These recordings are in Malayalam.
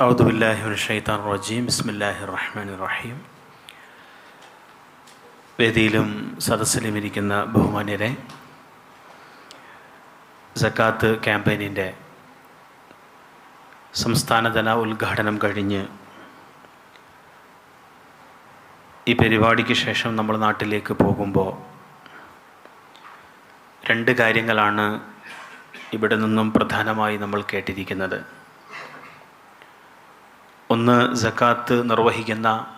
أعوذ بالله من الشيطان الرجيم بسم الله الرحمن الرحيم വേദിയിലും സദസ്സിലും ഇരിക്കുന്ന ബഹുമാന്യരെ സക്കാത്ത് ക്യാമ്പയിനിൻ്റെ സംസ്ഥാനതല ഉദ്ഘാടനം കഴിഞ്ഞ് ഈ പരിപാടിക്ക് ശേഷം നമ്മൾ നാട്ടിലേക്ക് പോകുമ്പോൾ രണ്ട് കാര്യങ്ങളാണ് ഇവിടെ നിന്നും പ്രധാനമായി നമ്മൾ കേട്ടിരിക്കുന്നത് ഒന്ന് ജക്കാത്ത് നിർവഹിക്കുന്ന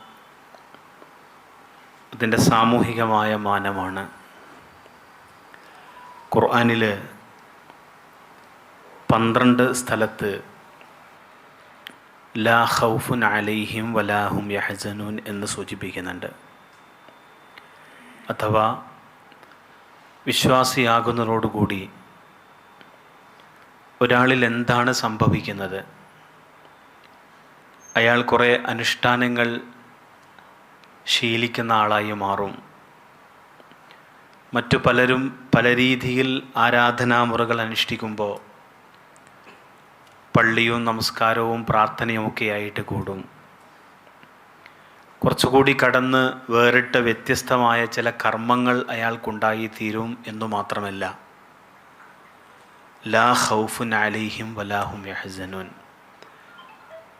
അതിന്റെ സാമൂഹികമായ മാനമാണ്. ഖുർആനിൽ പന്ത്രണ്ട് സ്ഥലത്ത് ലാ ഹൗഫുൻ അലൈഹിം വലാഹും യഹസനൂൻ എന്ന് സൂചിപ്പിക്കുന്നുണ്ട്. അഥവാ വിശ്വാസിയാകുന്നതോടുകൂടി ഒരാളിൽ എന്താണ് സംഭവിക്കുന്നത്? അയാൾ കുറേ അനുഷ്ഠാനങ്ങൾ ശീലിക്കുന്ന ആളായി മാറും. മറ്റു പലരും പല രീതിയിൽ ആരാധനാമുറകൾ അനുഷ്ഠിക്കുമ്പോൾ പള്ളിയും നമസ്കാരവും പ്രാർത്ഥനയും ഒക്കെ ആയിട്ട് കൂടും. കുറച്ചുകൂടി കടന്ന് വേറിട്ട വ്യത്യസ്തമായ ചില കർമ്മങ്ങൾ അയാൾക്കുണ്ടായി തീരും എന്നു മാത്രമല്ല. ലാ ഹൗഫുൻ അലിഹിം വലാഹും യഹസനുൻ.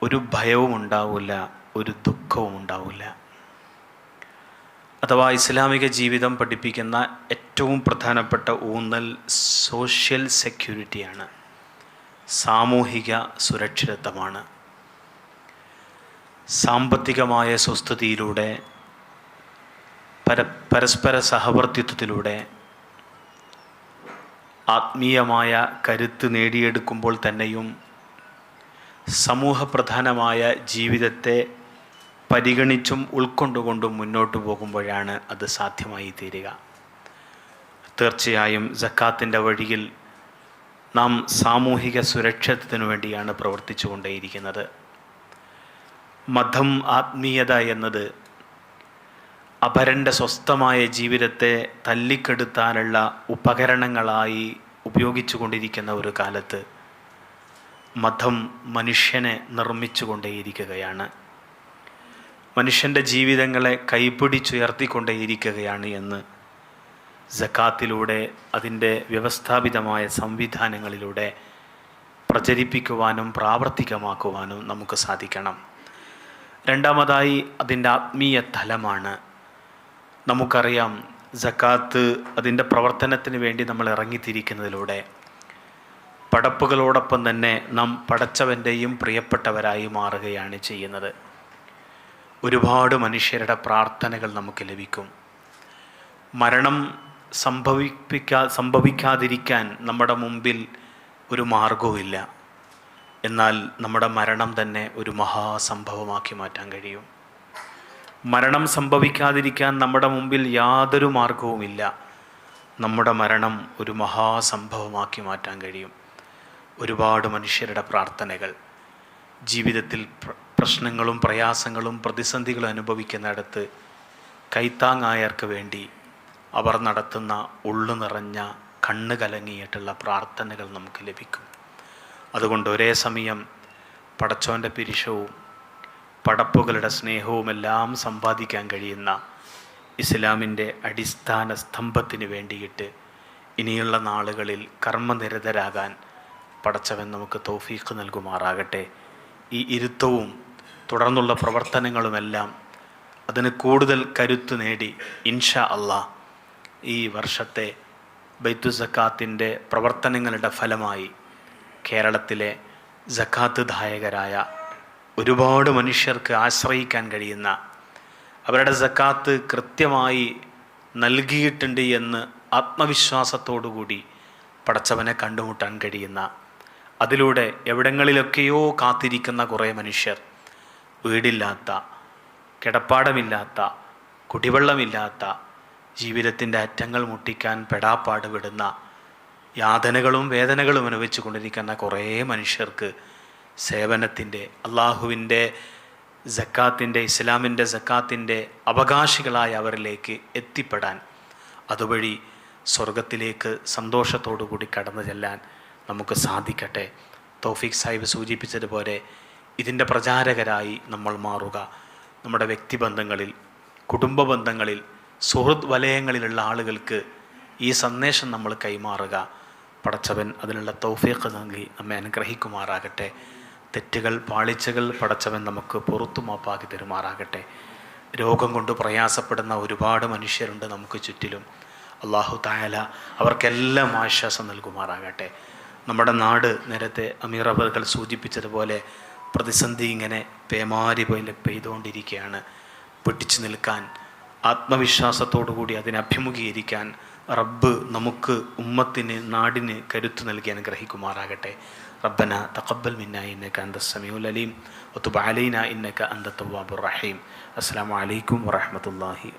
ഒരു ഭയവും ഉണ്ടാവില്ല ഒരു ദുഃഖവും ഉണ്ടാവില്ല അഥവാ ഇസ്ലാമിക ജീവിതം പഠിപ്പിക്കുന്ന ഏറ്റവും പ്രധാനപ്പെട്ട ഊന്നൽ സോഷ്യൽ സെക്യൂരിറ്റിയാണ്. സാമൂഹിക സുരക്ഷിതത്വമാണ്. സാമ്പത്തികമായ സ്വസ്ഥതയിലൂടെ പര പരസ്പര സഹവർത്തിത്വത്തിലൂടെ ആത്മീയമായ കരുത്ത് നേടിയെടുക്കുമ്പോൾ തന്നെയും സമൂഹപ്രധാനമായ ജീവിതത്തെ പരിഗണിച്ചും ഉൾക്കൊണ്ടുകൊണ്ടും മുന്നോട്ട് പോകുമ്പോഴാണ് അത് സാധ്യമായി തീരുക. തീർച്ചയായും ജക്കാത്തിന്റെ വഴിയിൽ നാം സാമൂഹിക സുരക്ഷിതത്തിനു വേണ്ടിയാണ് പ്രവർത്തിച്ചു കൊണ്ടേയിരിക്കുന്നത് മതം ആത്മീയത എന്നത് അപരന്റെ സ്വസ്ഥമായ ജീവിതത്തെ തല്ലിക്കെടുത്താനുള്ള ഉപകരണങ്ങളായി ഉപയോഗിച്ചു കൊണ്ടിരിക്കുന്ന ഒരു കാലത്ത് മതം മനുഷ്യനെ നിർമ്മിച്ചു കൊണ്ടേയിരിക്കുകയാണ് മനുഷ്യന്റെ ജീവിതങ്ങളെ കൈപ്പിടിച്ചുയർത്തിക്കൊണ്ടേയിരിക്കുകയാണ് എന്ന് ജക്കാത്തിലൂടെ അതിന്റെ വ്യവസ്ഥാപിതമായ സംവിധാനങ്ങളിലൂടെ പ്രചരിപ്പിക്കുവാനും പ്രാവർത്തികമാക്കുവാനും നമുക്ക് സാധിക്കണം. രണ്ടാമതായി അതിന്റെ ആത്മീയ തലമാണ്. നമുക്കറിയാം ജക്കാത്ത് അതിന്റെ പ്രവർത്തനത്തിന് വേണ്ടി നമ്മൾ ഇറങ്ങിത്തിരിക്കുന്നതിലൂടെ പടപ്പുകളോടൊപ്പം തന്നെ നാം പടച്ചവന്റെയും പ്രിയപ്പെട്ടവരായി മാറുകയാണ് ചെയ്യുന്നത്. ഒരുപാട് മനുഷ്യരുടെ പ്രാർത്ഥനകൾ നമുക്ക് ലഭിക്കും. മരണം സംഭവിപ്പിക്കാ സംഭവിക്കാതിരിക്കാൻ നമ്മുടെ മുമ്പിൽ ഒരു മാർഗവുമില്ല എന്നാൽ നമ്മുടെ മരണം തന്നെ ഒരു മഹാസംഭവമാക്കി മാറ്റാൻ കഴിയും. മരണം സംഭവിക്കാതിരിക്കാൻ നമ്മുടെ മുമ്പിൽ യാതൊരു മാർഗവുമില്ല നമ്മുടെ മരണം ഒരു മഹാസംഭവമാക്കി മാറ്റാൻ കഴിയും. ഒരുപാട് മനുഷ്യരുടെ പ്രാർത്ഥനകൾ. ജീവിതത്തിൽ പ്രശ്നങ്ങളും പ്രയാസങ്ങളും പ്രതിസന്ധികളും അനുഭവിക്കുന്നിടത്ത് കൈത്താങ്ങായർക്ക് വേണ്ടി അവർ നടത്തുന്ന ഉള്ളു നിറഞ്ഞ കണ്ണ് കലങ്ങിയിട്ടുള്ള പ്രാർത്ഥനകൾ നമുക്ക് ലഭിക്കും. അതുകൊണ്ട് ഒരേ സമയം പടച്ചോന്റെ പിരിശവും പടപ്പുകളുടെ സ്നേഹവുമെല്ലാം സമ്പാദിക്കാൻ കഴിയുന്ന ഇസ്ലാമിന്റെ അടിസ്ഥാന സ്തംഭത്തിന് വേണ്ടിയിട്ട് ഇനിയുള്ള നാളുകളിൽ കർമ്മനിരതരാകാൻ പടച്ചവൻ നമുക്ക് തൗഫീഖ് നൽകുമാറാകട്ടെ. ഈ ഇരുത്തവും തുടർന്നുള്ള പ്രവർത്തനങ്ങളുമെല്ലാം അതിന് കൂടുതൽ കരുത്ത് നേടി ഇൻഷാ അള്ളാ ഈ വർഷത്തെ ബൈത്തു സക്കാത്തിന്റെ പ്രവർത്തനങ്ങളുടെ ഫലമായി കേരളത്തിലെ ജക്കാത്ത് ദായകരായ ഒരുപാട് മനുഷ്യർക്ക് ആശ്രയിക്കാൻ കഴിയുന്ന അവരുടെ ജക്കാത്ത് കൃത്യമായി നൽകിയിട്ടുണ്ട് എന്ന് ആത്മവിശ്വാസത്തോടുകൂടി പടച്ചവനെ കണ്ടുമുട്ടാൻ കഴിയുന്ന അതിലൂടെ എവിടങ്ങളിലൊക്കെയോ കാത്തിരിക്കുന്ന കുറേ മനുഷ്യർ. വീടില്ലാത്ത കിടപ്പാടമില്ലാത്ത കുടിവെള്ളമില്ലാത്ത ജീവിതത്തിന്റെ അറ്റങ്ങൾ മുട്ടിക്കാൻ പെടാപ്പാട് വിടുന്ന യാതനകളും വേദനകളും അനുഭവിച്ചു കൊണ്ടിരിക്കുന്ന കുറേ മനുഷ്യർക്ക് സേവനത്തിന്റെ അള്ളാഹുവിന്റെ ജക്കാത്തിന്റെ ഇസ്ലാമിന്റെ ജക്കാത്തിന്റെ അവകാശികളായ അവരിലേക്ക് എത്തിപ്പെടാൻ അതുവഴി സ്വർഗത്തിലേക്ക് സന്തോഷത്തോടു കൂടി കടന്നു ചെല്ലാൻ നമുക്ക് സാധിക്കട്ടെ. തൗഫീഖ് സാഹിബ് സൂചിപ്പിച്ചതുപോലെ ഇതിന്റെ പ്രചാരകരായി നമ്മൾ മാറുക. നമ്മുടെ വ്യക്തിബന്ധങ്ങളിൽ കുടുംബ ബന്ധങ്ങളിൽ സുഹൃത്ത് വലയങ്ങളിലുള്ള ആളുകൾക്ക് ഈ സന്ദേശം നമ്മൾ കൈമാറുക. പടച്ചവൻ അതിനുള്ള തൗഫീഖ് നൽകി നമ്മെ അനുഗ്രഹിക്കുമാറാകട്ടെ. തെറ്റുകൾ പാളിച്ചകൾ പടച്ചവൻ നമുക്ക് പുറത്തു മാപ്പാക്കി തരുമാറാകട്ടെ. രോഗം കൊണ്ട് പ്രയാസപ്പെടുന്ന ഒരുപാട് മനുഷ്യരുണ്ട് നമുക്ക് ചുറ്റിലും. അള്ളാഹു തായാല അവർക്കെല്ലാം ആശ്വാസം നൽകുമാറാകട്ടെ. നമ്മുടെ നാട് നേരത്തെ അമീർ അവർകൾ സൂചിപ്പിച്ചതുപോലെ പ്രതിസന്ധി ഇങ്ങനെ പേമാരി പോലെ പെയ്തുകൊണ്ടിരിക്കുകയാണ്. പൊട്ടിച്ചു നിൽക്കാൻ ആത്മവിശ്വാസത്തോടു കൂടി അതിനെ അഭിമുഖീകരിക്കാൻ റബ്ബ് നമുക്ക് ഉമ്മത്തിന് നാടിന് കരുത്തു നൽകി അനുഗ്രഹിക്കുമാറാകട്ടെ. റബ്ബന തഖബ്ബൽ മിന്ന ഇന്നക അന്ത സമീഉൽ അലീം വതുബ് അലൈന ഇന്നക അന്ത തവ്വാബുർ റഹീം. അസ്സലാമു അലൈക്കും വറഹ്മത്തുള്ളാഹി